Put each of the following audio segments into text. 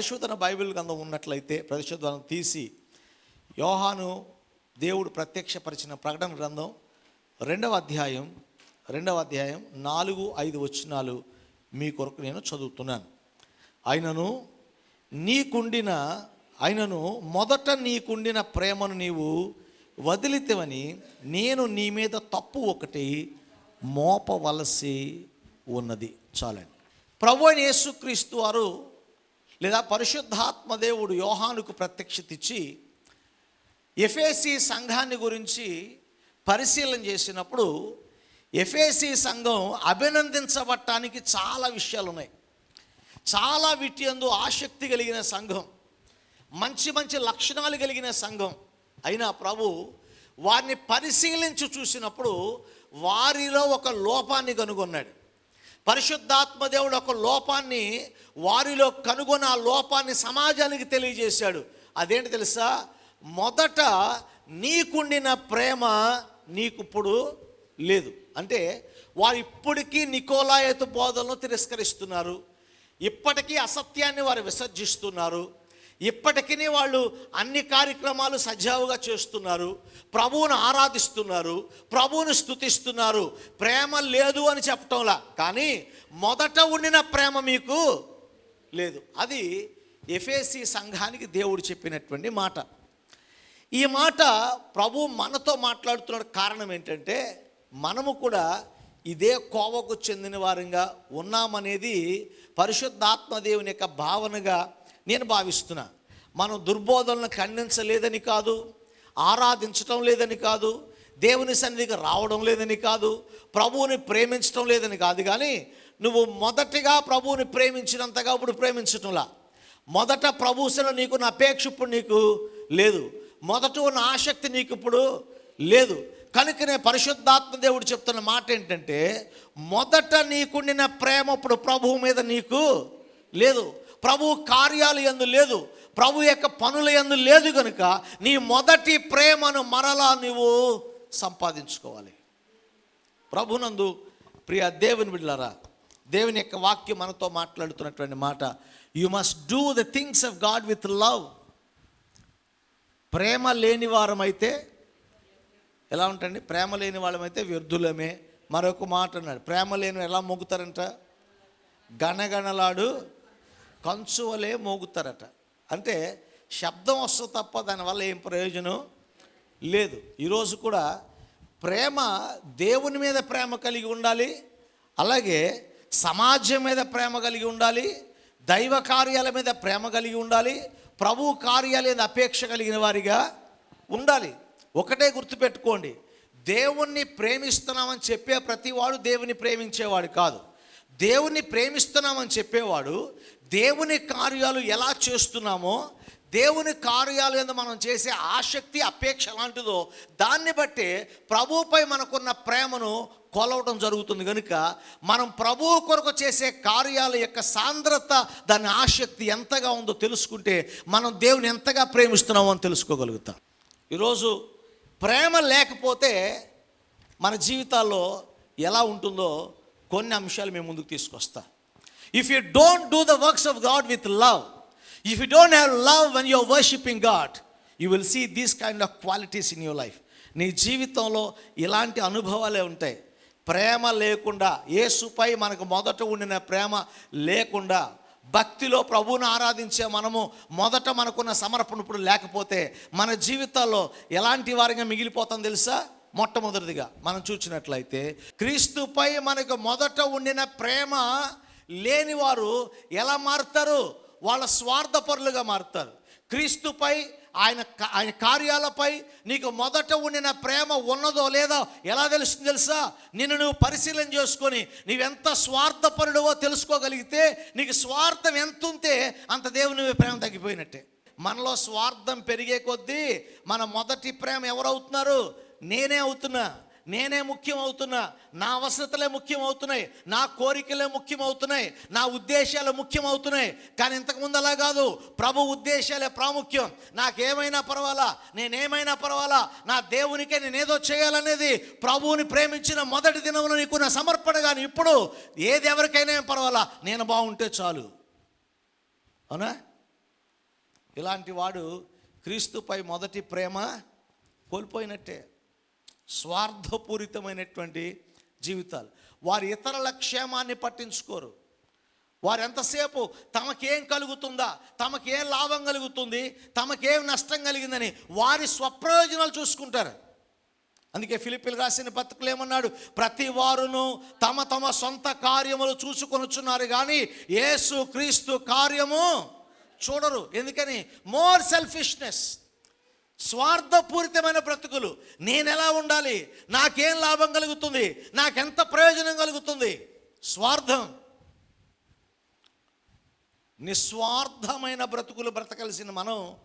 పరిశోధన బైబిల్ గ్రంథం ఉన్నట్లయితే పరిశోధన తీసి యోహాను దేవుడు ప్రత్యక్షపరిచిన ప్రకటన గ్రంథం రెండవ అధ్యాయం రెండవ అధ్యాయం నాలుగు ఐదు వచనాలు మీ కొరకు నేను చదువుతున్నాను. ఆయనను నీకుండిన ఆయనను మొదట నీకుండిన ప్రేమను నీవు వదిలితేవని నేను నీ మీద తప్పు ఒకటి మోపవలసి ఉన్నది. చాలండి. ప్రభు యేసుక్రీస్తు వారు లేదా పరిశుద్ధాత్మ దేవుడు యోహానుకు ప్రత్యక్షతిచ్చి ఎఫేసి సంఘాన్ని గురించి పరిశీలన చేసినప్పుడు ఎఫేసి సంఘం అభినందించబట్టానికి చాలా విషయాలు ఉన్నాయి చాలా వీటి అందు ఆసక్తి కలిగిన సంఘం మంచి మంచి లక్షణాలు కలిగిన సంఘం అయినా ప్రభు వారిని పరిశీలించి చూసినప్పుడు వారిలో ఒక లోపాన్ని కనుగొన్నాడు. పరిశుద్ధాత్మ దేవుడు ఒక లోపాన్ని వారిలో కనుగొని ఆ లోపాన్ని సమాజానికి తెలియజేశాడు. అదేంటి తెలుసా? మొదట నీకుండిన ప్రేమ నీకు ఇప్పుడు లేదు. అంటే వారు ఇప్పటికీ నికోలాయత బోధనలు తిరస్కరిస్తున్నారు. ఇప్పటికీ అసత్యాన్ని వారు విసర్జిస్తున్నారు. ఇప్పటికీ వాళ్ళు అన్ని కార్యక్రమాలు సజావుగా చేస్తున్నారు. ప్రభువును ఆరాధిస్తున్నారు. ప్రభువును స్తుతిస్తున్నారు. ప్రేమ లేదు అని చెప్పటంలా. కానీ మొదట ఉండిన ప్రేమ మీకు లేదు. అది ఎఫేసి సంఘానికి దేవుడు చెప్పినటువంటి మాట. ఈ మాట ప్రభు మనతో మాట్లాడుతున్న కారణం ఏంటంటే మనము కూడా ఇదే కోవకు చెందిన వారంగా ఉన్నామనేది పరిశుద్ధాత్మ దేవుని యొక్క భావనగా నేను భావిస్తున్నా. మనం దుర్బోధనలను ఖండించలేదని కాదు ఆరాధించటం లేదని కాదు దేవుని సన్నిధికి రావడం లేదని కాదు ప్రభువుని ప్రేమించటం లేదని కాదు కానీ నువ్వు మొదటిగా ప్రభువుని ప్రేమించినంతగా ఇప్పుడు ప్రేమించటంలా. మొదట ప్రభుసన నీకు నా అపేక్ష ఇప్పుడు నీకు లేదు. మొదట ఉన్న ఆసక్తి నీకు ఇప్పుడు లేదు. కనుకనే పరిశుద్ధాత్మ దేవుడు చెప్తున్న మాట ఏంటంటే మొదట నీకుండిన ప్రేమ ఇప్పుడు ప్రభువు మీద నీకు లేదు. ప్రభు కార్యాలు ఎందు లేదు. ప్రభు యొక్క పనుల ఎందు లేదు కనుక నీ మొదటి ప్రేమను మరలా నీవు సంపాదించుకోవాలి. ప్రభునందు ప్రియ దేవుని బిడ్డలారా దేవుని యొక్క వాక్యం మనతో మాట్లాడుతున్నటువంటి మాట you must do the things of God with love ప్రేమ లేని వారమైతే ఎలా ఉంటండి? ప్రేమ లేని వాళ్ళమైతే వ్యర్థులమే. మరొక మాట అన్నాడు ప్రేమ లేని ఎలా మొగుతారంట? గణగణలాడు కంచువలే మోగుతారట. అంటే శబ్దం వస్తుంది తప్ప దానివల్ల ఏం ప్రయోజనం? లేదు. ఈరోజు కూడా ప్రేమ దేవుని మీద ప్రేమ కలిగి ఉండాలి. అలాగే సమాజం మీద ప్రేమ కలిగి ఉండాలి. దైవ కార్యాల మీద ప్రేమ కలిగి ఉండాలి. ప్రభు కార్యాల మీద అపేక్ష కలిగిన వారిగా ఉండాలి. ఒకటే గుర్తుపెట్టుకోండి. దేవుణ్ణి ప్రేమిస్తున్నామని చెప్పే ప్రతివాడు దేవుని ప్రేమించేవాడు కాదు. దేవుణ్ణి ప్రేమిస్తున్నామని చెప్పేవాడు దేవుని కార్యాలు ఎలా చేస్తున్నామో దేవుని కార్యాలు మీద మనం చేసే ఆసక్తి అపేక్ష లాంటిదో దాన్ని బట్టి ప్రభువుపై మనకున్న ప్రేమను కొలవడం జరుగుతుంది కనుక మనం ప్రభువు కొరకు చేసే కార్యాల యొక్క సాంద్రత దాని ఆసక్తి ఎంతగా ఉందో తెలుసుకుంటే మనం దేవుని ఎంతగా ప్రేమిస్తున్నామో అని తెలుసుకోగలుగుతాం. ఈరోజు ప్రేమ లేకపోతే మన జీవితాల్లో ఎలా ఉంటుందో కొన్ని అంశాలు మేము ముందుకు తీసుకొస్తాం. If you don't do the works of God with love if you don't have love on your worshipping God you will see these kind of qualities in your life నీ జీవితంలో ఇలాంటి అనుభవాలే ఉంటాయి. ప్రేమ లేకుండా యేసుపై మనకు మొదట ఉండిన ప్రేమ లేకుండా భక్తిలో ప్రభువును ఆరాధించే మనము మొదట మనకున్న సమర్పణ ఇప్పుడు లేకపోతే మన జీవితాల్లో ఎలాంటి వారిగా మిగిలిపోతాం తెలుసా? మొట్టమొదటిదిగా మనం చూసినట్లయితే క్రీస్తుపై మనకు మొదట ఉండిన ప్రేమ లేనివారు ఎలా మారుతారు? వాళ్ళ స్వార్థపరులుగా మారుతారు. క్రీస్తుపై ఆయన ఆయన కార్యాలపై నీకు మొదట ఉండిన ప్రేమ ఉన్నదో లేదో ఎలా తెలుస్తుంది తెలుసా? నిన్ను నువ్వు పరిశీలన చేసుకొని నీవెంత స్వార్థపరుడువో తెలుసుకోగలిగితే నీకు స్వార్థం ఎంత ఉంటే అంత దేవుని ప్రేమ తగ్గిపోయినట్టే. మనలో స్వార్థం పెరిగే కొద్దీ మన మొదటి ప్రేమ ఎవరవుతున్నారు? నేనే అవుతున్నా. నేనే ముఖ్యం అవుతున్నా నా అవసరతలే ముఖ్యం అవుతున్నాయి నా కోరికలే ముఖ్యం అవుతున్నాయి నా ఉద్దేశాలు ముఖ్యం అవుతున్నాయి కానీ ఇంతకుముందు అలా కాదు. ప్రభు ఉద్దేశాలే ప్రాముఖ్యం. నాకేమైనా పర్వాలా? నేనేమైనా పర్వాలా? నా దేవునికే నేనేదో చేయాలనేది ప్రభువుని ప్రేమించిన మొదటి దినంలో నీకున్న సమర్పణ కానీ ఇప్పుడు ఏది ఎవరికైనా పర్వాలా? నేను బాగుంటే చాలు. అవునా? ఇలాంటి వాడు క్రీస్తుపై మొదటి ప్రేమ కోల్పోయినట్టే. స్వార్థపూరితమైనటువంటి జీవితాలు. వారి ఇతరుల క్షేమాన్ని పట్టించుకోరు. వారు ఎంతసేపు తమకేం కలుగుతుందా తమకేం లాభం కలుగుతుంది తమకేం నష్టం కలిగిందని వారి స్వప్రయోజనాలు చూసుకుంటారు. అందుకే ఫిలిపిల్ రాసిన పత్రికలు ఏమన్నాడు? ప్రతి వారును తమ తమ సొంత కార్యములు చూసుకొనుచున్నారు కానీ యేసు క్రీస్తు కార్యము చూడరు. ఎందుకని? మోర్ సెల్ఫిష్నెస్ స్వార్థపూరితమైన బ్రతుకులు. నేను ఎలా ఉండాలి? నాకేం లాభం కలుగుతుంది? నాకెంత ప్రయోజనం కలుగుతుంది? స్వార్థం. నిస్వార్థమైన బ్రతుకులు బ్రతకలిసిన మనం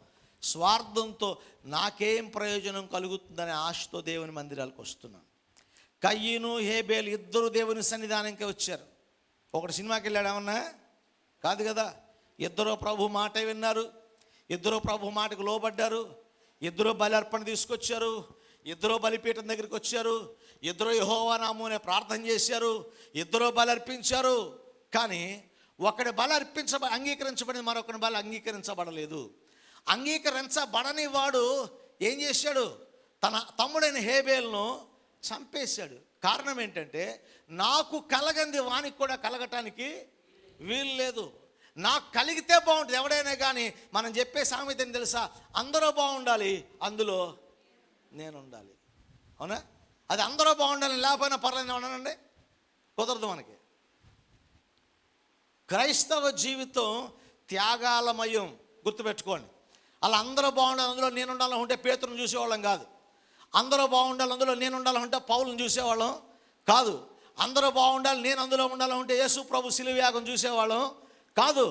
స్వార్థంతో నాకేం ప్రయోజనం కలుగుతుందనే ఆశతో దేవుని మందిరాలకు వస్తున్నాం. కయ్యను హేబేల్ ఇద్దరు దేవుని సన్నిధానంకి వచ్చారు. ఒకటి సినిమాకి వెళ్ళాడు ఏమన్నా? కాదు కదా. ఇద్దరు ప్రభు మాట విన్నారు. ఇద్దరు ప్రభు మాటకు లోబడ్డారు. ఇద్దరు బలి అర్పణ తీసుకొచ్చారు. ఇద్దరు బలిపీఠం దగ్గరికి వచ్చారు. ఇద్దరు యహోవా నామూనే ప్రార్థన చేశారు. ఇద్దరు బలి అర్పించారు. కానీ ఒకడి బల అర్పించ అంగీకరించబడింది మరొకటి బల అంగీకరించబడలేదు. అంగీకరించబడని వాడు ఏం చేశాడు? తన తమ్ముడైన హేబేల్ను చంపేశాడు. కారణం ఏంటంటే నాకు కలగంది వానికి కూడా కలగటానికి వీలు లేదు. నాకు కలిగితే బాగుంటుంది. ఎవడైనా కానీ మనం చెప్పే సామెత తెలుసా? అందరూ బాగుండాలి అందులో నేను ఉండాలి అవునా? అది అందరూ బాగుండాలి లేకపోయినా పర్లేదు ఉన్నానండి కుదరదు మనకి. క్రైస్తవ జీవితం త్యాగాలమయం. గుర్తుపెట్టుకోండి. అలా అందరూ బాగుండాలి అందులో నేను ఉండాలనుకుంటే పేతురుని చూసేవాళ్ళం కాదు. అందరూ బాగుండాలి అందులో నేను ఉండాలంటే పౌలను చూసేవాళ్ళం కాదు. అందరూ బాగుండాలి నేను అందులో ఉండాలంటే యేసు ప్రభు శిలువ్యాగం చూసేవాళ్ళం కాదు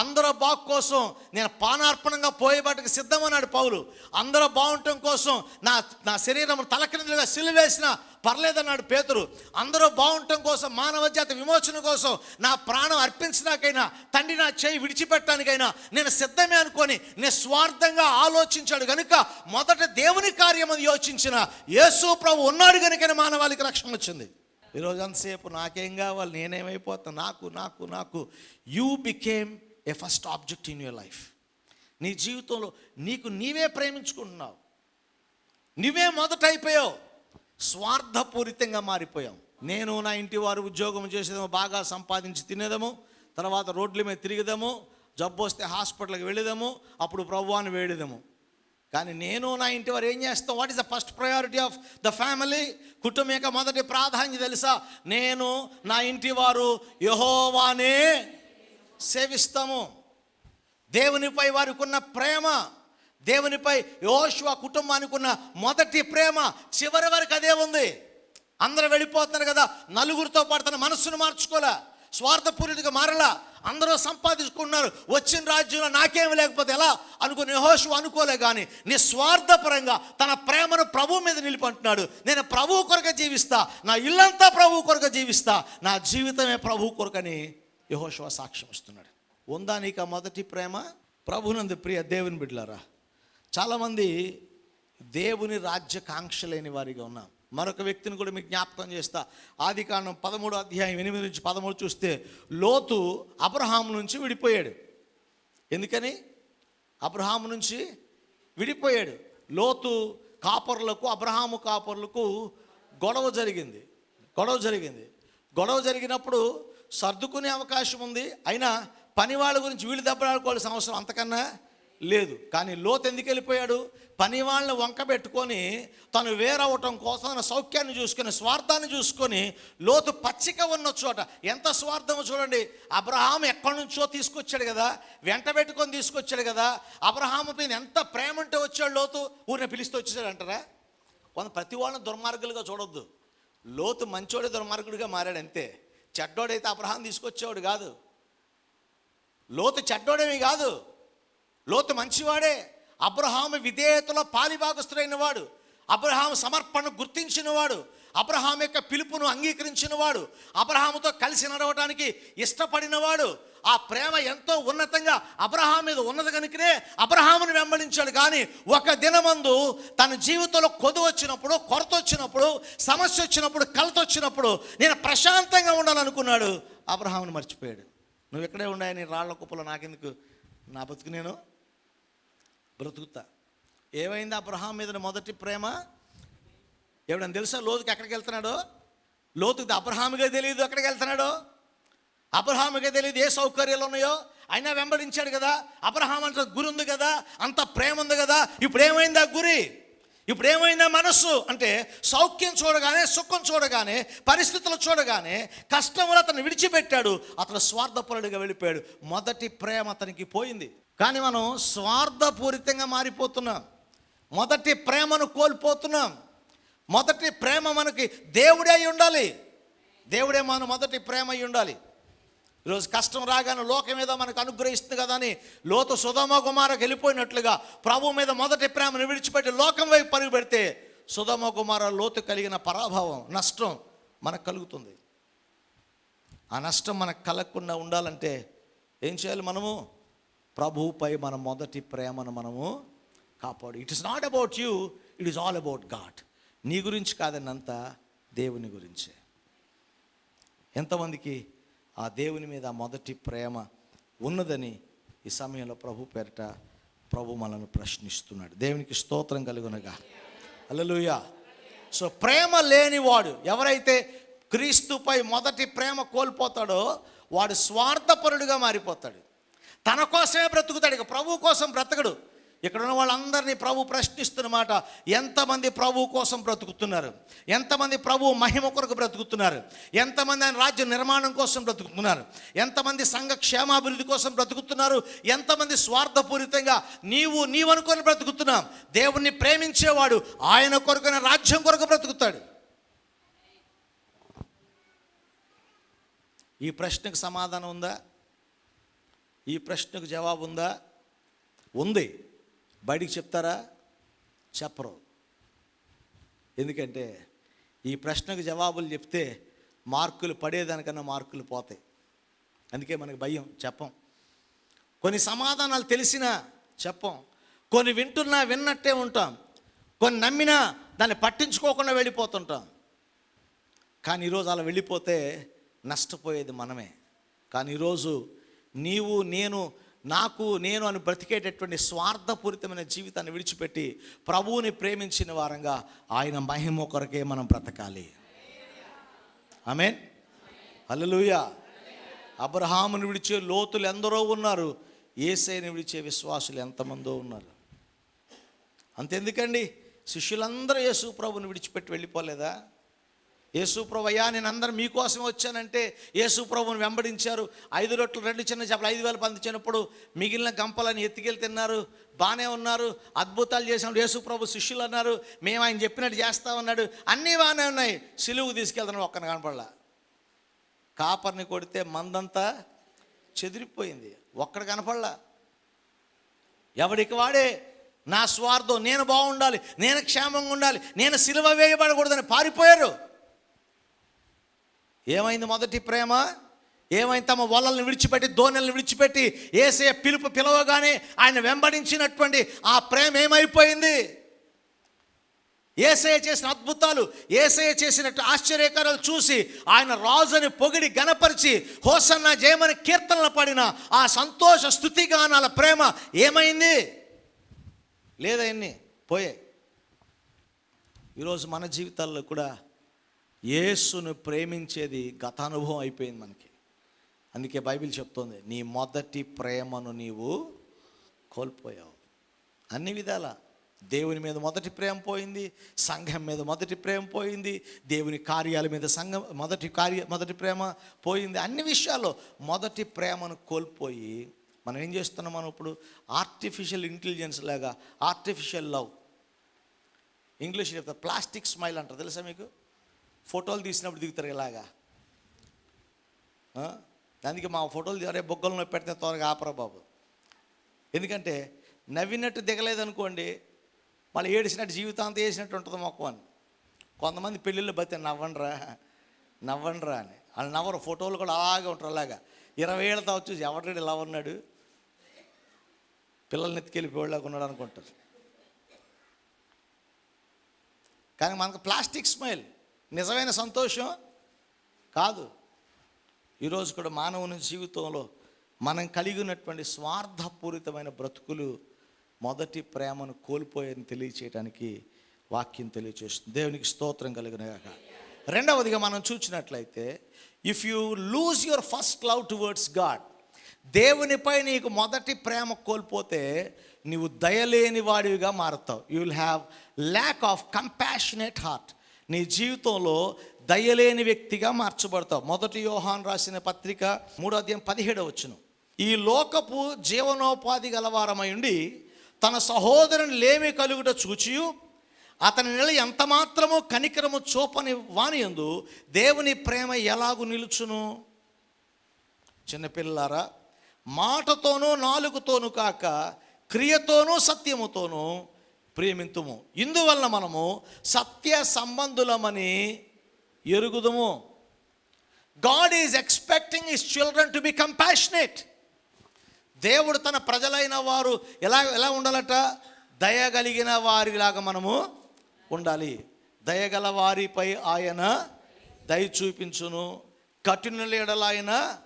అందరూ బాగు కోసం నేను పానార్పణంగా పోయేబాటికి సిద్ధమన్నాడు పౌలు. అందరూ బాగుండటం కోసం నా నా శరీరం తలకిందులుగా సిలువేసిన పర్లేదన్నాడు పేతురు. అందరూ బాగుండటం కోసం మానవ జాతి విమోచన కోసం నా ప్రాణం అర్పించడానికైనా తండ్రి నా చేయి విడిచిపెట్టడానికైనా నేను సిద్ధమే అనుకొని నేను స్వార్థంగా ఆలోచించాడు కనుక మొదట దేవుని కార్యం అని యోచించిన యేసు ప్రభు ఉన్నాడు కనుక మానవాళికి రక్షణ వచ్చింది. ఈరోజు అంతసేపు నాకేం కావాలి? నేనేమైపోతా? నాకు నాకు నాకు. You became a first object in your life నీ జీవితంలో నీకు నీవే ప్రేమించుకుంటున్నావు. నువ్వే మొదట అయిపోయావు స్వార్థపూరితంగా మారిపోయాం నేను నా ఇంటి వారు ఉద్యోగం చేసేదేమో బాగా సంపాదించి తినేదేమో తర్వాత రోడ్ల మీద తిరిగేదాము జబ్బు వస్తే హాస్పిటల్కి వెళ్ళేదాము అప్పుడు ప్రభువాన్ని వేడేదాము. కానీ నేను నా ఇంటి వారు ఏం చేస్తాం? What is the first priority of the family కుటుంబం యొక్క మొదటి ప్రాధాన్యత తెలుసా? నేను నా ఇంటి వారు యహోవానే సేవిస్తాము. దేవునిపై వారికి ఉన్న ప్రేమ దేవునిపై యోశువ కుటుంబానికి ఉన్న మొదటి ప్రేమ చివరి వరకు అదే ఉంది. అందరూ వెళ్ళిపోతున్నారు కదా నలుగురితో పాటు తన మనస్సును మార్చుకోలే స్వార్థపూరితగా మారలా? అందరూ సంపాదించుకున్నారు. వచ్చిన రాజ్యంలో నాకేమి లేకపోతే ఎలా? అనుకుని యెహోషువ అనుకోలే కానీ నిస్వార్థపరంగా తన ప్రేమను ప్రభు మీద నిలిపంటున్నాడు. నేను ప్రభు కొరకు జీవిస్తా. నా ఇల్లంతా ప్రభు కొరకు జీవిస్తా. నా జీవితమే ప్రభు కొరకని యహోశివ సాక్ష్యం ఇస్తున్నాడు. ఉందా నీకు ఆ మొదటి ప్రేమ? ప్రభునందు ప్రియ దేవుని బిడ్డలారా చాలామంది దేవుని రాజ్య కాంక్ష లేని వారిగా ఉన్నాం. మరొక వ్యక్తిని కూడా మీకు జ్ఞాపకం చేస్తా. ఆది కాండం పదమూడు అధ్యాయం ఎనిమిది నుంచి పదమూడు చూస్తే లోతు అబ్రహాం నుంచి విడిపోయాడు. ఎందుకని? అబ్రహాము నుంచి విడిపోయాడు. లోతు కాపర్లకు అబ్రహాము కాపర్లకు గొడవ జరిగింది. గొడవ జరిగింది. గొడవ జరిగినప్పుడు సర్దుకునే అవకాశం ఉంది. అయినా పని వాళ్ళ గురించి వీళ్ళు దెబ్బలాడుకోవాల్సిన అవసరం అంతకన్నా లేదు. కానీ లోతు ఎందుకు వెళ్ళిపోయాడు? పని వాళ్ళని వంక పెట్టుకొని తను వేరవటం కోసం తన సౌఖ్యాన్ని చూసుకొని స్వార్థాన్ని చూసుకొని లోతు పచ్చిక ఉన్న చోట ఎంత స్వార్థమో చూడండి. అబ్రహాం ఎక్కడి నుంచో తీసుకొచ్చాడు కదా. వెంట పెట్టుకొని తీసుకొచ్చాడు కదా. అబ్రహాము మీద ఎంత ప్రేమ ఉంటే వచ్చాడు లోతు? ఊరిని పిలిస్తే వచ్చేసాడు అంటారా? కొంత ప్రతి వాళ్ళని దుర్మార్గులుగా చూడొద్దు. లోతు మంచోడే దుర్మార్గుడిగా మారాడు అంతే. చెడ్డోడైతే అబ్రహాం తీసుకొచ్చేవాడు కాదు. లోతు చెడ్డోడేమి కాదు. లోతు మంచివాడే. అబ్రహాము విధేయతలో పాలిభాగస్తుడైన వాడు అబ్రహాం సమర్పణ గుర్తించినవాడు. అబ్రహాం యొక్క పిలుపును అంగీకరించినవాడు. అబ్రహాముతో కలిసి నడవడానికి ఇష్టపడినవాడు. ఆ ప్రేమ ఎంతో ఉన్నతంగా అబ్రహాం మీద ఉన్నది కనుకనే అబ్రహామును వెంబడించాడు. కానీ ఒక దినమందు తన జీవితంలో కొదు వచ్చినప్పుడు కొరత వచ్చినప్పుడు సమస్య వచ్చినప్పుడు కలత వచ్చినప్పుడు నేను ప్రశాంతంగా ఉండాలనుకున్నాడు. అబ్రహామును మర్చిపోయాడు. నువ్వు ఇక్కడే ఉన్నాయని రాళ్ళ కుప్పలో నాకెందుకు? నా బతుకు నేను బ్రతుకుతా. ఏమైంది అబ్రహాం మీద మొదటి ప్రేమ? ఎవడని తెలుసా లోతుకి ఎక్కడికి వెళ్తున్నాడో? లోతుకి అబ్రహాముగా తెలియదు ఎక్కడికి వెళ్తున్నాడో? అబ్రహాముగా తెలియదు ఏ సౌకర్యాలు ఉన్నాయో? అయినా వెంబడించాడు కదా. అబ్రహాం అంటే గురి ఉంది కదా. అంత ప్రేమ ఉంది కదా. ఇప్పుడు ఏమైందా ఆ గురి? ఇప్పుడు ఏమైందా మనస్సు? అంటే సౌఖ్యం చూడగానే సుఖం చూడగానే పరిస్థితులు చూడగానే కష్టములు అతను విడిచిపెట్టాడు. అతను స్వార్థపరుడిగా వెళ్ళిపోయాడు. మొదటి ప్రేమ అతనికి పోయింది. కానీ మనం స్వార్థపూరితంగా మారిపోతున్నాం. మొదటి ప్రేమను కోల్పోతున్నాం. మొదటి ప్రేమ మనకి దేవుడే అయి ఉండాలి. దేవుడే మన మొదటి ప్రేమ అయి ఉండాలి. ఈరోజు కష్టం రాగానే లోకం మీద మనకు అనుగ్రహిస్తుంది కదా అని లోతు సుధమ కుమారకు వెళ్ళిపోయినట్లుగా ప్రభు మీద మొదటి ప్రేమను విడిచిపెట్టి లోకం వైపు పరుగు పెడితే సుధమ కుమార లోతు కలిగిన పరాభావం నష్టం మనకు కలుగుతుంది. ఆ నష్టం మనకు కలగకుండా ఉండాలంటే ఏం చేయాలి మనము? ప్రభువుపై మన మొదటి ప్రేమను మనము కాపాడు. It is not about you it is all about God నీ గురించి కాదని అంతా దేవుని గురించే. ఎంతమందికి ఆ దేవుని మీద మొదటి ప్రేమ ఉన్నదని ఈ సమయంలో ప్రభు పేరిట ప్రభు మనల్ని ప్రశ్నిస్తున్నాడు. దేవునికి స్తోత్రం కలుగునగా. అల్లలుయా సో ప్రేమ లేనివాడు ఎవరైతే క్రీస్తుపై మొదటి ప్రేమ కోల్పోతాడో వాడు స్వార్థపరుడుగా మారిపోతాడు. తన కోసమే బ్రతుకుతాడు. ఇక ప్రభు కోసం బ్రతకడు. ఇక్కడ ఉన్న వాళ్ళందరినీ ప్రభు ప్రశ్నిస్తున్నమాట ఎంతమంది ప్రభు కోసం బ్రతుకుతున్నారు? ఎంతమంది ప్రభు మహిమ కొరకు బ్రతుకుతున్నారు? ఎంతమంది ఆయన రాజ్య నిర్మాణం కోసం బ్రతుకుతున్నారు? ఎంతమంది సంఘ క్షేమాభివృద్ధి కోసం బ్రతుకుతున్నారు? ఎంతమంది స్వార్థపూరితంగా నీవు నీవు అనుకొని బ్రతుకుతున్నాం దేవుణ్ణి ప్రేమించేవాడు ఆయన కొరకునే రాజ్యం కొరకు బ్రతుకుతాడు. ఈ ప్రశ్నకు సమాధానం ఉందా? ఈ ప్రశ్నకు జవాబు ఉందా? ఉంది. బయటికి చెప్తారా? చెప్పరు. ఎందుకంటే ఈ ప్రశ్నకు జవాబులు చెప్తే మార్కులు పడేదానికన్నా మార్కులు పోతాయి. అందుకే మనకు భయం చెప్పం. కొన్ని సమాధానాలు తెలిసినా చెప్పం. కొన్ని వింటున్నా విన్నట్టే ఉంటాం. కొన్ని నమ్మినా దాన్ని పట్టించుకోకుండా వెళ్ళిపోతుంటాం. కానీ ఈరోజు అలా వెళ్ళిపోతే నష్టపోయేది మనమే. కానీ ఈరోజు నీవు నేను నాకు నేను అని బ్రతికేటటువంటి స్వార్థపూరితమైన జీవితాన్ని విడిచిపెట్టి ప్రభువుని ప్రేమించిన వారంగా ఆయన మహిమ కొరకే మనం బ్రతకాలి. ఆమెన్. అల్లలుయ అబ్రహాముని విడిచే లోతులు ఎందరో ఉన్నారు. ఏసైని విడిచే విశ్వాసులు ఎంతమందో ఉన్నారు. అంతెందుకండి? శిష్యులందరూ యేసు ప్రభుని విడిచిపెట్టి వెళ్ళిపోలేదా? యేసుప్రభయ్యా నేను అందరు మీకోసం వచ్చానంటే యేసుప్రభుని వెంబడించారు. ఐదు రొట్లు రెండు చిన్న చేపలు ఐదు వేలు పంది చిన్నప్పుడు మిగిలిన గంపలని ఎత్తికెళ్ళి తిన్నారు. బాగానే ఉన్నారు. అద్భుతాలు చేసినప్పుడు యేసుప్రభు శిష్యులు అన్నారు మేము ఆయన చెప్పినట్టు చేస్తా ఉన్నాడు. అన్నీ బాగానే ఉన్నాయి. సిలువు తీసుకెళ్తున్నాడు ఒక్కన కనపడలా. కాపర్ని కొడితే మందంతా చెదిరిపోయింది. ఒక్కడ కనపడలా. ఎవడికి వాడే? నా స్వార్థం. నేను బాగుండాలి. నేను క్షేమంగా ఉండాలి. నేను సిలువ వేయబడకూడదని పారిపోయారు. ఏమైంది మొదటి ప్రేమ? ఏమైంది? తమ వలలను విడిచిపెట్టి దోణలను విడిచిపెట్టి ఏసే పిలుపు పిలవగానే ఆయన వెంబడించినటువంటి ఆ ప్రేమ ఏమైపోయింది? ఏసయ చేసిన అద్భుతాలు ఏసయ చేసినట్టు ఆశ్చర్యకారాలు చూసి ఆయన రాజుని పొగిడి గణపరిచి హోసన్న జయమని కీర్తనలు పడిన ఆ సంతోష స్థుతిగానాల ప్రేమ ఏమైంది? లేదా ఎన్ని? పోయాయి. ఈరోజు మన జీవితాల్లో కూడా యేసును ప్రేమించేది గతానుభవం అయిపోయింది మనకి. అందుకే బైబిల్ చెప్తోంది నీ మొదటి ప్రేమను నీవు కోల్పోయావు. అన్ని విధాల. దేవుని మీద మొదటి ప్రేమ పోయింది సంఘం మీద మొదటి ప్రేమ పోయింది దేవుని కార్యాల మీద సంఘం మొదటి కార్య మొదటి ప్రేమ పోయింది. అన్ని విషయాల్లో మొదటి ప్రేమను కోల్పోయి మనం ఏం చేస్తున్నాం మనం ఇప్పుడు? ఆర్టిఫిషియల్ ఇంటెలిజెన్స్ లాగా ఆర్టిఫిషియల్ లవ్ ఇంగ్లీష్ చెప్తారు ప్లాస్టిక్ స్మైల్ అంటారు. తెలుసా మీకు? ఫోటోలు తీసినప్పుడు దిగుతారు ఇలాగా. దానికి మా ఫోటోలు అరే బొగ్గలు నొప్పి పెడితే త్వరగా ఆపరా బాబు. ఎందుకంటే నవ్వినట్టు దిగలేదనుకోండి మళ్ళీ ఏడిసినట్టు జీవితాంతం వేసినట్టు ఉంటుంది మొక్క అని. కొంతమంది పెళ్ళిళ్ళు బతి నవ్వండిరా నవ్వండిరా అని. వాళ్ళు నవ్వరు ఫోటోలు కూడా అలాగే ఉంటారు అలాగా. ఇరవై ఏళ్ళ తావచ్చు చూసి ఎవరి ఇలా ఉన్నాడు? పిల్లల్ని ఎత్తుకెళ్ళిపోయేలాగా ఉన్నాడు అనుకుంటారు. కానీ మనకు ప్లాస్టిక్ స్మైల్. నిజమైన సంతోషం కాదు. ఈరోజు కూడా మానవుని జీవితంలో మనం కలిగి ఉన్నటువంటి స్వార్థపూరితమైన బ్రతుకులు మొదటి ప్రేమను కోల్పోయని తెలియచేయడానికి వాక్యం తెలియచేస్తుంది. దేవునికి స్తోత్రం కలిగినగాక. రెండవదిగా మనం చూసినట్లయితే if you lose your first love towards God దేవునిపై నీకు మొదటి ప్రేమ కోల్పోతే నీవు దయలేని వాడివిగా మారుతావు. You will have lack of compassionate heart నీ జీవితంలో దయలేని వ్యక్తిగా మార్చబడతావు. మొదటి యోహాన్ రాసిన పత్రిక మూడో అధ్యాయం పదిహేడవ వచ్చును ఈ లోకపు జీవనోపాధి గలవారమై ఉండి తన సహోదరుని లేమి కలుగుట చూచియు. అతని నెల ఎంత మాత్రమో కనికరము చూపని వానియందు దేవుని ప్రేమ ఎలాగు నిలుచును? చిన్నపిల్లారా మాటతోనూ నాలుగుతోనూ కాక క్రియతోనూ సత్యముతోనూ ప్రేమింతుము. ఇందువల్ల మనము సత్య సంబంధులమని ఎరుగుదుము. God is expecting his children to be compassionate దేవుడు తన ప్రజలైన వారు ఎలా ఎలా ఉండాలట? దయగలిగిన వారిలాగా మనము ఉండాలి. దయగల వారిపై ఆయన దయ చూపించును. కఠిన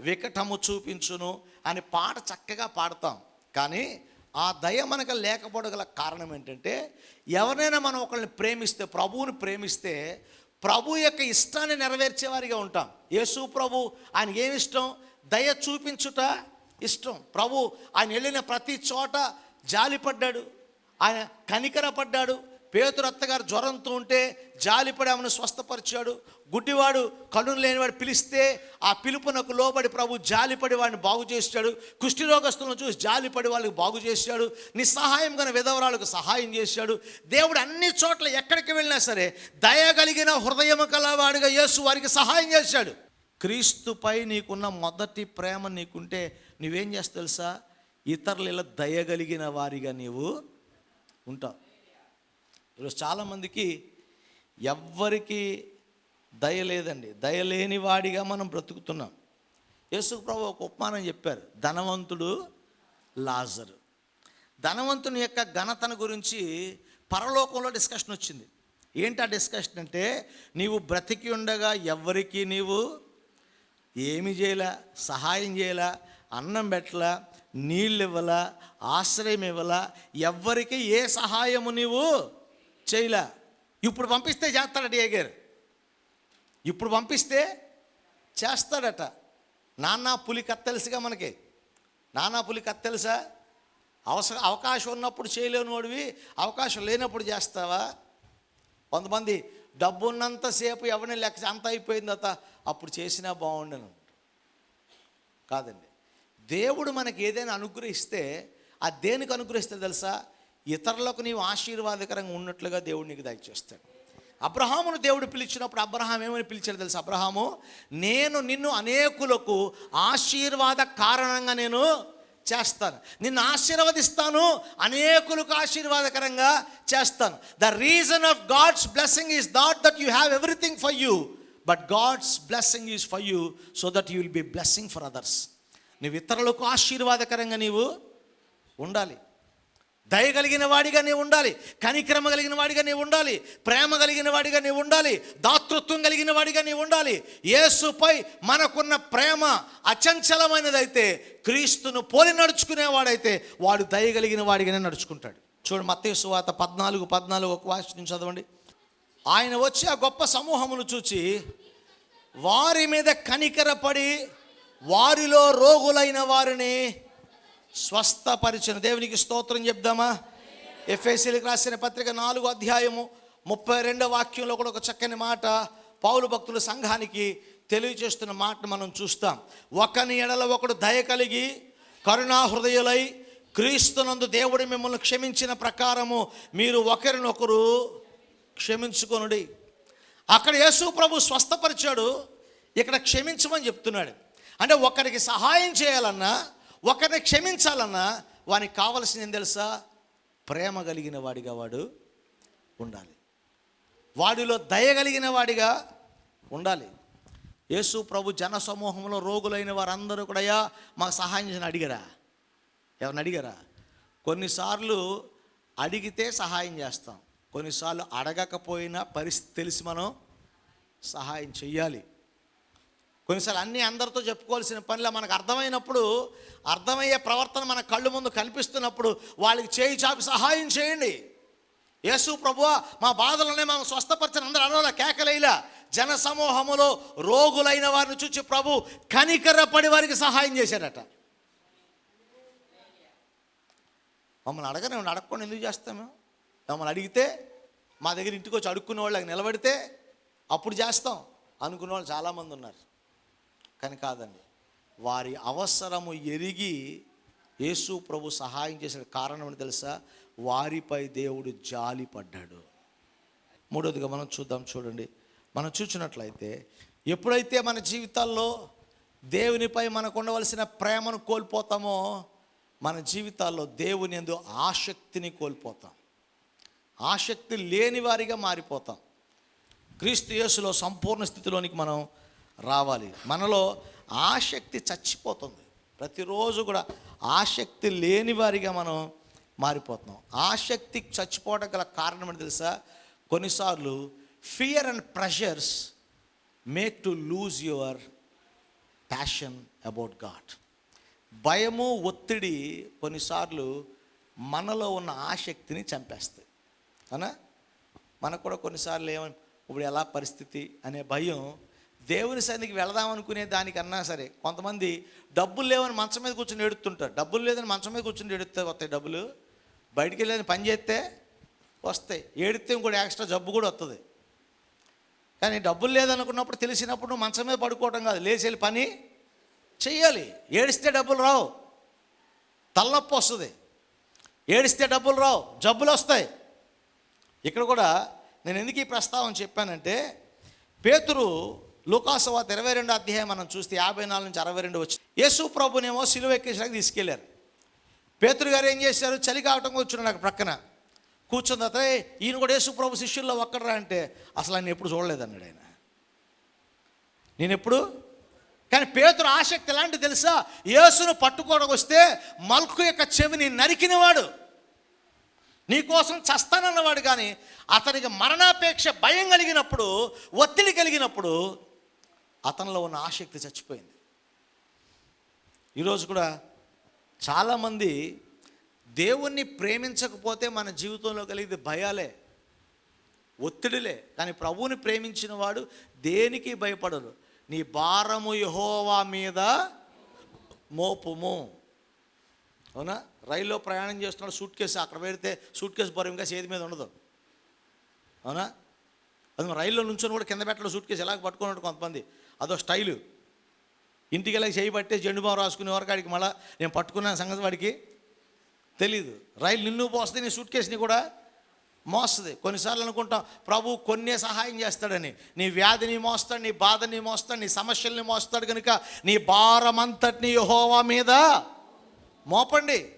వికటము చూపించును అని పాట చక్కగా పాడతాం. కానీ ఆ దయ మనకు లేకపోవడం కారణం ఏంటంటే ఎవరినైనా మనం ఒకరిని ప్రేమిస్తే ప్రభువుని ప్రేమిస్తే ప్రభు యొక్క ఇష్టాన్ని నెరవేర్చేవారిగా ఉంటాం. యేసు ప్రభు ఆయన ఏమి ఇష్టం? దయ చూపించుట ఇష్టం. ప్రభు ఆయన వెళ్ళిన ప్రతి చోట జాలిపడ్డాడు. ఆయన కనికరపడ్డాడు. పేతురు అత్తగారు జ్వరంతో ఉంటే జాలిపడి ఆమెను స్వస్థపరిచాడు. గుడ్డివాడు కళ్ళు లేనివాడు పిలిస్తే ఆ పిలుపునకు లోబడి ప్రభు జాలిపడి వాడిని బాగు చేశాడు. కుష్ఠిరోగస్తులను చూసి జాలిపడి వాళ్ళకి బాగు చేశాడు. నిస్సహాయం గల విధవరాలకు సహాయం చేశాడు. దేవుడు అన్ని చోట్ల ఎక్కడికి వెళ్ళినా సరే దయగలిగిన హృదయం కలవాడిగా యేసు వారికి సహాయం చేశాడు. క్రీస్తుపై నీకున్న మొదటి ప్రేమ నీకుంటే నువ్వేం చేస్తా తెలుసా? ఇతరుల దయగలిగిన వారిగా నీవు ఉంటావు. ఈరోజు చాలామందికి ఎవ్వరికి దయ లేదండి. దయలేని వాడిగా మనం బ్రతుకుతున్నాం. యేసు ప్రభు ఒక ఉపమానం చెప్పారు. ధనవంతుడు లాజరు. ధనవంతుని యొక్క ఘనతను గురించి పరలోకంలో డిస్కషన్ వచ్చింది. ఏంటి ఆ డిస్కషన్ అంటే నీవు బ్రతికి ఉండగా ఎవరికి నీవు ఏమి చేయలా సహాయం చేయలా అన్నం పెట్టలా నీళ్ళు ఇవ్వలా ఆశ్రయం ఇవ్వలా ఎవ్వరికి ఏ సహాయము నీవు చేయలే. ఇప్పుడు పంపిస్తే చేస్తాడట ఏగారు. ఇప్పుడు పంపిస్తే చేస్తాడట. నానా పులి కథ తెలుసుగా మనకి? నానా పులి కథ తెలుసా? అవసరం అవకాశం ఉన్నప్పుడు చేయలేని వాడివి అవకాశం లేనప్పుడు చేస్తావా? కొంతమంది డబ్బు ఉన్నంతసేపు ఎవరిని లెక్క అంత అయిపోయింది అత అప్పుడు చేసినా బాగుండను. కాదండి. దేవుడు మనకి ఏదైనా అనుగ్రహిస్తే ఆ దేనికి అనుగ్రహిస్తే తెలుసా? ఇతరులకు నీవు ఆశీర్వాదకరంగా ఉన్నట్లుగా దేవుడు నీకు దయచేస్తాడు. అబ్రహామును దేవుడు పిలిచినప్పుడు అబ్రహాం ఏమని పిలిచాడు తెలుసు? అబ్రహాము నేను నిన్ను అనేకులకు ఆశీర్వాద కారణంగా నేను చేస్తాను. నిన్ను ఆశీర్వదిస్తాను అనేకులకు ఆశీర్వాదకరంగా చేస్తాను. The reason of God's blessing is not that you have everything for you but God's blessing is for you so that you will be blessing for others నువ్వు ఇతరులకు ఆశీర్వాదకరంగా నీవు ఉండాలి. దయ కలిగిన వాడిగా నీవు ఉండాలి కనిక్రమ కలిగిన వాడిగా నీవు ఉండాలి ప్రేమ కలిగిన వాడిగా నీవు ఉండాలి దాతృత్వం కలిగిన వాడిగా నీవు ఉండాలి. యేసుపై మనకున్న ప్రేమ అచంచలమైనదైతే క్రీస్తును పోలి నడుచుకునేవాడైతే వాడు దయ కలిగిన వాడిగానే నడుచుకుంటాడు. చూడు మత్తయి సువాత పద్నాలుగు పద్నాలుగు ఒక వాసి చదవండి. ఆయన వచ్చి ఆ గొప్ప సమూహమును చూచి వారి మీద కనికరపడి వారిలో రోగులైన వారిని స్వస్థపరిచిన దేవునికి స్తోత్రం చెప్దామా? ఎఫ్ఎస్సీలకు రాసిన పత్రిక నాలుగు అధ్యాయము ముప్పై రెండో వాక్యంలో కూడా ఒక చక్కని మాట పౌలు భక్తుల సంఘానికి తెలియజేస్తున్న మాటను మనం చూస్తాం. ఒకని ఎడల ఒకడు దయ కలిగి కరుణా హృదయులై క్రీస్తునందు దేవుడు మిమ్మల్ని క్షమించిన ప్రకారము మీరు ఒకరినొకరు క్షమించుకొనుడి. అక్కడ యేసు ప్రభు స్వస్థపరిచాడు ఇక్కడ క్షమించమని చెప్తున్నాడు. అంటే ఒకరికి సహాయం చేయాలన్నా ఒకరిని క్షమించాలన్నా వానికి కావలసింది ఏం తెలుసా? ప్రేమ కలిగిన వాడిగా వాడు ఉండాలి. వాడిలో దయ కలిగిన వాడిగా ఉండాలి. యేసు ప్రభు జన సమూహంలో రోగులైన వారందరూ కూడా అయ్యా మాకు సహాయం చేసిన అడిగారా? ఎవరిని అడిగారా? కొన్నిసార్లు అడిగితే సహాయం చేస్తాం. కొన్నిసార్లు అడగకపోయినా పరిస్థితి తెలిసి మనం సహాయం చెయ్యాలి. కొన్నిసార్లు అన్నీ అందరితో చెప్పుకోవాల్సిన పనిలో మనకు అర్థమైనప్పుడు అర్థమయ్యే ప్రవర్తన మన కళ్ళు ముందు కనిపిస్తున్నప్పుడు వాళ్ళకి చేయి చాపి సహాయం చేయండి. యేసు ప్రభువా మా బాధలనే మనం స్వస్థపరచని అందరూ అడవల కేకలేలా జన సమూహములో రోగులైన వారిని చూచి ప్రభు కనికరపడి వారికి సహాయం చేశారట మమ్మల్ని అడగని అడగకుండా ఎందుకు చేస్తాము మమ్మల్ని అడిగితే మా దగ్గర ఇంటికి వచ్చి అడుక్కునే వాళ్ళకి నిలబడితే అప్పుడు చేస్తాం అనుకునే వాళ్ళు చాలామంది ఉన్నారు. కానీ కాదండి. వారి అవసరము ఎరిగి యేసు ప్రభు సహాయం చేసిన కారణం అని తెలుసా? వారిపై దేవుడు జాలి పడ్డాడు. మూడోదిగా మనం చూద్దాం చూడండి. మనం చూసినట్లయితే ఎప్పుడైతే మన జీవితాల్లో దేవునిపై మనకు ఉండవలసిన ప్రేమను కోల్పోతామో మన జీవితాల్లో దేవుని ఎందు ఆసక్తిని కోల్పోతాం. ఆసక్తి లేని వారిగా మారిపోతాం. క్రీస్తు యేసులో సంపూర్ణ స్థితిలోనికి మనం రావాలి. మనలో ఆసక్తి చచ్చిపోతుంది. ప్రతిరోజు కూడా ఆసక్తి లేని వారిగా మనం మారిపోతున్నాం. ఆసక్తి చచ్చిపోవడం గల కారణం ఏంటి తెలుసా? కొన్నిసార్లు fear and pressures make to lose your passion about God భయము ఒత్తిడి కొన్నిసార్లు మనలో ఉన్న ఆసక్తిని చంపేస్తాయి. అనా మనకు కూడా కొన్నిసార్లు ఏమని ఇప్పుడు ఎలా పరిస్థితి? అనే భయం దేవుని సన్నిధికి వెళదాం అనుకునే దానికన్నా సరే కొంతమంది డబ్బులు లేవని మంచం మీద కూర్చొని ఏడుతుంటారు. డబ్బులు లేదని మంచం మీద కూర్చొని ఏడుస్తే వస్తాయి డబ్బులు. బయటికి వెళ్ళని పని చేస్తే వస్తాయి. ఏడితే ఇంకోటి ఎక్స్ట్రా జబ్బు కూడా వస్తుంది కానీ డబ్బులు లేదనుకున్నప్పుడు తెలిసినప్పుడు నువ్వు మంచం మీద పడుకోవటం కాదు. లేచి వెళ్ళి పని చెయ్యాలి. ఏడిస్తే డబ్బులు రావు. తలనొప్పి వస్తుంది. ఏడిస్తే డబ్బులు రావు. జబ్బులు వస్తాయి. ఇక్కడ కూడా నేను ఎందుకు ఈ ప్రస్తావన చెప్పానంటే పేతురు లూకాసవాత ఇరవై రెండు అధ్యాయం మనం చూస్తే యాభై నాలుగు నుంచి అరవై రెండు వచ్చి యేసు ప్రభునేమో సిలువ ఎక్కించడానికి తీసుకెళ్ళారు. పేతురు గారు ఏం చేశారు? చలి కావటం కూర్చున్నాడు నాకు ప్రక్కన. కూర్చున్న తర్వాత ఈయన కూడా యేసు ప్రభు శిష్యుల్లో ఒక్కడరా అంటే అసలు ఆయన ఎప్పుడు చూడలేదన్నాడు ఆయన. నేను ఎప్పుడు? కానీ పేతురు ఆసక్తి ఎలాంటి తెలుసా? యేసును పట్టుకోవడానికి వస్తే మల్కు యొక్క చెవిని నరికినవాడు. నీకోసం చస్తానన్నవాడు కానీ అతనికి మరణాపేక్ష భయం కలిగినప్పుడు ఒత్తిడి కలిగినప్పుడు అతనిలో ఉన్న ఆసక్తి చచ్చిపోయింది. ఈరోజు కూడా చాలామంది దేవుణ్ణి ప్రేమించకపోతే మన జీవితంలో కలిగేది భయాలే ఒత్తిడిలే. కానీ ప్రభువుని ప్రేమించిన వాడు దేనికి భయపడరు నీ భారము యహోవా మీద మోపుము. అవునా? రైల్లో ప్రయాణం చేస్తున్నాడు సూట్ కేసు అక్కడ పెడితే సూట్ కేసు బరువు ఇంకా చేతి మీద ఉండదు. అవునా? అది రైల్లో నుంచొని కూడా కింద పెట్టడం సూట్ కేసు ఎలాగ పట్టుకున్నాడు కొంతమంది? అదో స్టైలు. ఇంటికి వెళ్ళి చేయి పట్టే జెండు బాం రాసుకునే వరకు వాడికి మళ్ళీ నేను పట్టుకున్నాను సంగతి వాడికి. తెలీదు. రైలు నిన్ను పోస్తే నీ సూట్ కేసుని కూడా మోస్తుంది. కొన్నిసార్లు అనుకుంటాం ప్రభు కొన్నే సహాయం చేస్తాడని. నీ వ్యాధిని మోస్తాడు నీ బాధని మోస్తాడు నీ సమస్యల్ని మోస్తాడు కనుక నీ భారమంతటిని యహోవా మీద మోపండి.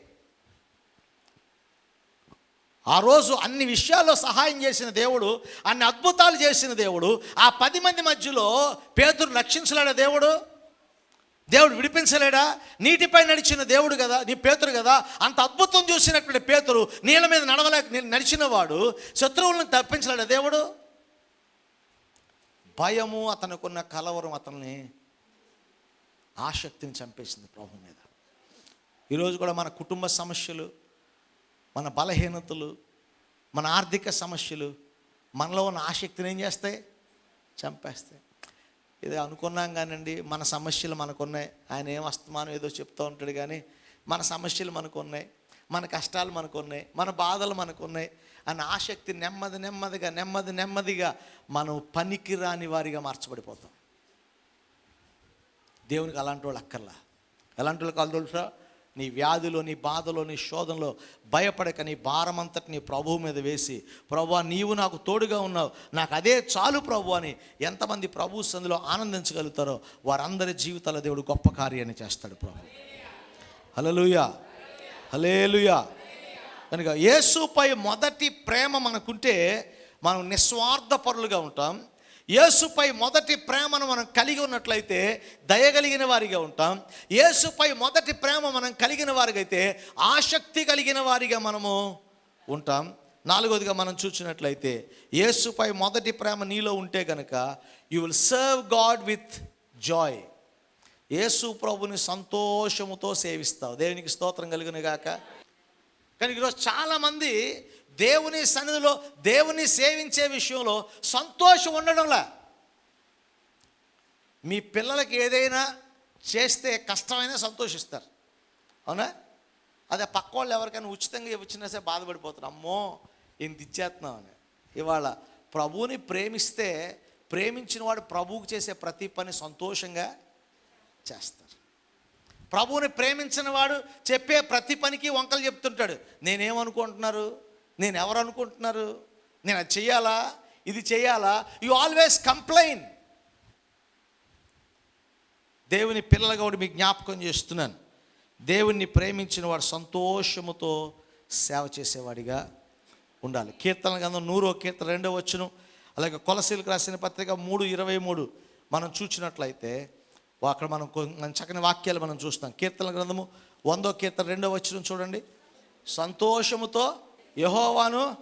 ఆ రోజు అన్ని విషయాల్లో సహాయం చేసిన దేవుడు అన్ని అద్భుతాలు చేసిన దేవుడు ఆ పది మంది మధ్యలో పేతురు రక్షించలేడా దేవుడు? దేవుడు విడిపించలేడా? నీటిపై నడిచిన దేవుడు కదా నీ పేతురు కదా? అంత అద్భుతం చూసినటువంటి పేతురు నీళ్ళ మీద నడవలేక నడిచిన వాడు శత్రువులను తప్పించలేడా దేవుడు? భయము అతనుకున్న కలవరం అతన్ని ఆసక్తిని చంపేసింది ప్రభు మీద. ఈరోజు కూడా మన కుటుంబ సమస్యలు మన బలహీనతలు మన ఆర్థిక సమస్యలు మనలో ఉన్న ఆసక్తిని ఏం చేస్తాయి? చంపేస్తాయి. ఇది అనుకున్నాం కానండి మన సమస్యలు మనకున్నాయి. ఆయన ఏం అస్తమానం ఏదో చెప్తూ ఉంటాడు కానీ మన సమస్యలు మనకున్నాయి మన కష్టాలు మనకున్నాయి మన బాధలు మనకున్నాయి అన్న ఆసక్తి నెమ్మది నెమ్మదిగా నెమ్మది నెమ్మదిగా మనం పనికిరాని వారిగా మార్చబడిపోతాం. దేవునికి అలాంటి వాళ్ళు అక్కర్లా. ఎలాంటి వాళ్ళు కాదు తెలుసా? నీ వ్యాధిలో నీ బాధలో నీ శోధనలో భయపడక నీ భారమంతటి నీ ప్రభువు మీద వేసి ప్రభు నీవు నాకు తోడుగా ఉన్నావు. నాకు అదే చాలు ప్రభు అని ఎంతమంది ప్రభు సందులో ఆనందించగలుగుతారో వారందరి జీవితాల దేవుడు గొప్ప కార్యాన్ని చేస్తాడు ప్రభు. హలలుయా హలేలుయా కనుక యేసుపై మొదటి ప్రేమ మనకుంటే మనం నిస్వార్థపరులుగా ఉంటాం. యేసుపై మొదటి ప్రేమను మనం కలిగి ఉన్నట్లయితే దయగలిగిన వారిగా ఉంటాం. యేసుపై మొదటి ప్రేమ మనం కలిగిన వారికైతే ఆసక్తి కలిగిన వారిగా మనము ఉంటాం. నాలుగోదిగా మనం చూసినట్లయితే యేసుపై మొదటి ప్రేమ నీలో ఉంటే కనుక you will serve God with joy. Yesu ప్రభుని సంతోషముతో సేవిస్తావు. దేవునికి స్తోత్రం కలిగిన గాక. కానీ ఈరోజు చాలామంది దేవుని సన్నిధిలో దేవుని సేవించే విషయంలో సంతోషం ఉండడంలా. మీ పిల్లలకి ఏదైనా చేస్తే కష్టమైనా సంతోషిస్తారు. అవునా? అదే పక్క వాళ్ళు ఎవరికైనా ఉచితంగా ఇచ్చినా సరే బాధపడిపోతారు. అమ్మో ఇంత ఇచ్చేస్తున్నాం అని. ఇవాళ ప్రభువుని ప్రేమిస్తే ప్రేమించిన వాడు ప్రభువుకు చేసే ప్రతి పని సంతోషంగా చేస్తారు. ప్రభువుని ప్రేమించిన వాడు చెప్పే ప్రతి పనికి వంకలు చెప్తుంటాడు. నేనేమనుకుంటున్నారు? నేను ఎవరు అనుకుంటున్నారు నేను అది చెయ్యాలా? ఇది చేయాలా యు ఆల్వేస్ కంప్లైన్. దేవుని పిల్లలుగా కూడా మీకు జ్ఞాపకం చేస్తున్నాను. దేవుణ్ణి ప్రేమించిన వాడు సంతోషముతో సేవ చేసేవాడిగా ఉండాలి. కీర్తన గంధం నూరో కీర్తన రెండో వచ్చును అలాగే కొలసీలకు రాసిన పత్రిక మూడు ఇరవై మూడు మనం చూసినట్లయితే అక్కడ మనం చక్కని వాక్యాలు మనం చూస్తాం. కీర్తన గ్రంథము వందో కీర్తన రెండో వచ్చిన చూడండి. సంతోషముతో యహోవాను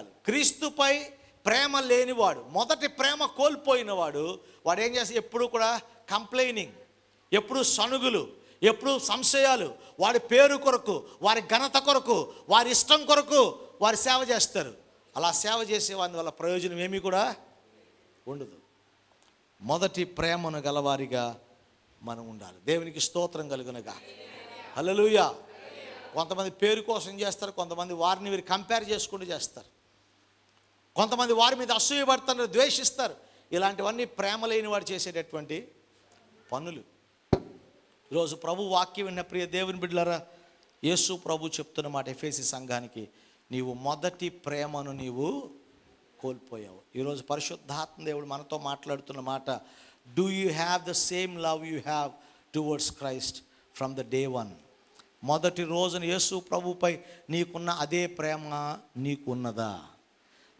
క్రీస్తుపై ప్రేమ లేనివాడు మొదటి ప్రేమ కోల్పోయినవాడు వాడు ఏం చేస్తే ఎప్పుడు కూడా కంప్లైనింగ్ ఎప్పుడు సనుగులు ఎప్పుడు సంశయాలు వాడి పేరు కొరకు వారి ఘనత కొరకు వారి ఇష్టం కొరకు వారి సేవ చేస్తారు. అలా సేవ చేసే వారి వల్ల ప్రయోజనం ఏమీ కూడా ఉండదు. మొదటి ప్రేమను గలవారిగా మనం ఉండాలి. దేవునికి స్తోత్రం కలుగునగా. హలలుయా కొంతమంది పేరు కోసం చేస్తారు కొంతమంది వారిని వీరు కంపేర్ చేసుకుంటూ చేస్తారు. కొంతమంది వారి మీద అసూయపడతారు ద్వేషిస్తారు. ఇలాంటివన్నీ ప్రేమ లేని వాడు చేసేటటువంటి పనులు. ఈరోజు ప్రభు వాక్యం విన్న ప్రియ దేవుని బిడ్డలారా యేసు ప్రభు చెప్తున్న మాట ఎఫేసి సంఘానికి నీవు మొదటి ప్రేమను నీవు కోల్పోయావు. ఈరోజు పరిశుద్ధాత్మ దేవుడు మనతో మాట్లాడుతున్న మాట do you have the same love you have towards Christ from the day one మొదటి రోజున యేసు ప్రభుపై నీకున్న అదే ప్రేమ నీకున్నదా?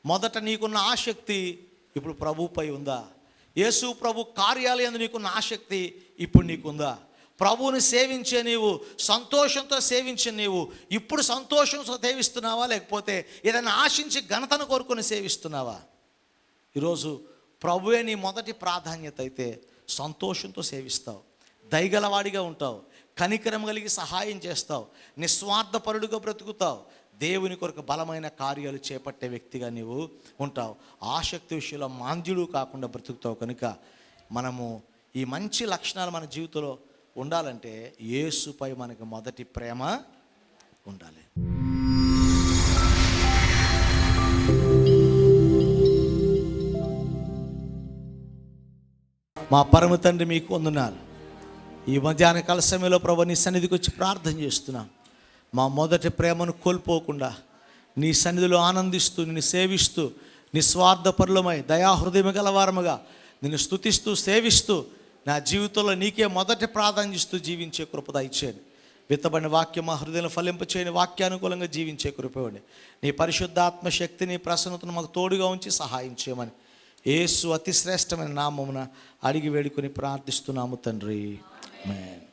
మొదట నీకున్న ఆసక్తి ఇప్పుడు ప్రభుపై ఉందా? యేసు ప్రభు కార్యాలయం నీకున్న ఆసక్తి ఇప్పుడు నీకుందా? ప్రభువుని సేవించే నీవు సంతోషంతో సేవించే నీవు ఇప్పుడు సంతోషంతో సేవిస్తున్నావా? లేకపోతే ఏదైనా ఆశించి ఘనతను కోరుకొని సేవిస్తున్నావా? ఈరోజు ప్రభువే నీ మొదటి ప్రాధాన్యత అయితే సంతోషంతో సేవిస్తావు దయగలవాడిగా ఉంటావు. కనికరం కలిగి సహాయం చేస్తావు. నిస్వార్థపరుడుగా బ్రతుకుతావు. దేవుని కొరకు బలమైన కార్యాలు చేపట్టే వ్యక్తిగా నీవు ఉంటావు. ఆసక్తి విషయంలో మాంద్యుడు కాకుండా బ్రతుకుతావు కనుక మనము ఈ మంచి లక్షణాలు మన జీవితంలో ఉండాలంటే యేసుపై మనకి మొదటి ప్రేమ ఉండాలి. మా పరమ తండ్రి మీకు వందనాలు. ఈ మధ్యాహ్న కాల సమయంలో ప్రభు నీ సన్నిధికి వచ్చి ప్రార్థన చేస్తున్నాం. మా మొదటి ప్రేమను కోల్పోకుండా నీ సన్నిధిలో ఆనందిస్తూ నిన్ను సేవిస్తూ నిస్వార్థపరులమై దయాహృదయం గలవారముగా నిన్ను స్తుతిస్తూ సేవిస్తూ నా జీవితంలో నీకే మొదటి ప్రాధాన్యస్తూ జీవించే కృపద ఇచ్చేయండి విత్తబడిన వాక్యం మా హృదయంలో ఫలింపచేయని వాక్యానుకూలంగా జీవించే కృపవండి నీ పరిశుద్ధాత్మ శక్తిని ప్రసన్నతను మాకు తోడుగా ఉంచి సహాయం చేయమని. ఏసు అతి శ్రేష్టమైన నామమున అడిగి వేడుకొని ప్రార్థిస్తున్నాము తండ్రి. ఆమేన్